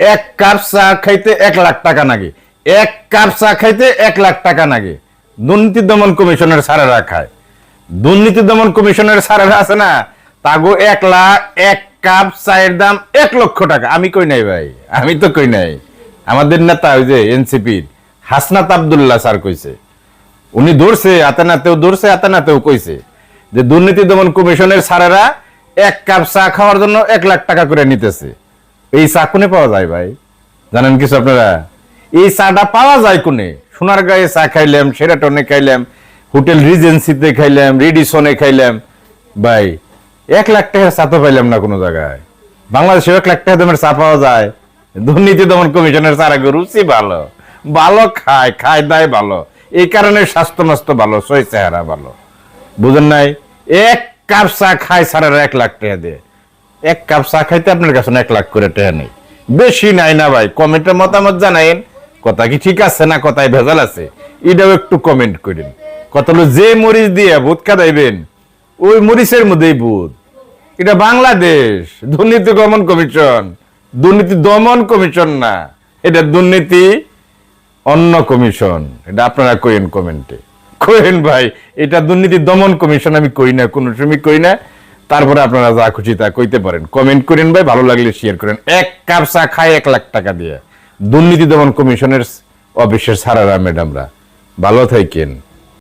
এক কাপ চা খাইতে এক লাখ টাকা নাগে। এক কাপ চা খাইতে এক লাখ টাকা নাগে। দুর্নীতি দমন কমিশনের সারেরা খায়। দুর্নীতি দমন কমিশনের সারেরা আছে না? তাগো এক লাখ এক কাপ চায়ের দাম এক লক্ষ টাকা। আমি কই নাই ভাই? আমি তো কই নাই। আমাদের নেতা ওই যে এনসিপির, হাসনাত আবদুল্লাহ স্যার কইছে। উনি ধরছে আতানাতেও ধরছে আতানাতেও কইছে যে দুর্নীতি দমন কমিশনের সারেরা এক কাপ চা খাওয়ার জন্য এক লাখ টাকা করে নিতেছে। এই চা কোনে পাওয়া যায় ভাই? জানেন কিছু আপনারা? এই চাটা পাওয়া যায় কোনে? সোনার গায়ে চা খাইলাম, সেরাটনে খাইলাম, হোটেল রিজেন্সিতে খাইলাম, রেডিসনে খাইলাম। ভাই, এক লাখ টাকার চা তো পাইলাম না কোনো জায়গায়। বাংলাদেশে এক লাখ টাকা দামের চা পাওয়া যায়। দুর্নীতি দমন কমিশনের চারা রুচি ভালো। ভালো খায় খায়, দায় ভালো। এই কারণে স্বাস্থ্য মাস্ত ভালো সই চেহারা ভালো। বুঝেন নাই? এক কাপ চা খায় সারা এক লাখ টাকা দিয়ে। এক কাপ চা খাইতে আপনার কাছে এক লাখ করে টাকা নেই। বেশি নাই না ভাই, কমেন্টের মতামত জানাইন। কথা কি ঠিক আছে না কথায় ভেজাল আছে? এটাও একটু কমেন্ট করেন। কত হলো, যে মরিচ দিয়ে ভূত কাদাইবেন ওই মরিচের মধ্যেই ভূত। এটা বাংলাদেশ, দুর্নীতি দমন কমিশন। দুর্নীতি দমন কমিশন না, এটা দুর্নীতি অন্য কমিশন। এটা আপনারা কইেন কমেন্টে কইেন ভাই, এটা দুর্নীতি দমন কমিশন, আমি কই না, কোনো সময় কই না। তারপরে আপনারা যা খুশি তা কইতে পারেন। কমেন্ট করেন ভাই, ভালো লাগলে শেয়ার করেন। এক কাপ চা খায় এক লাখ টাকা দিয়ে। দুর্নীতি দমন কমিশনের অফিসের সারারা ম্যাডামরা ভালো থাকেন।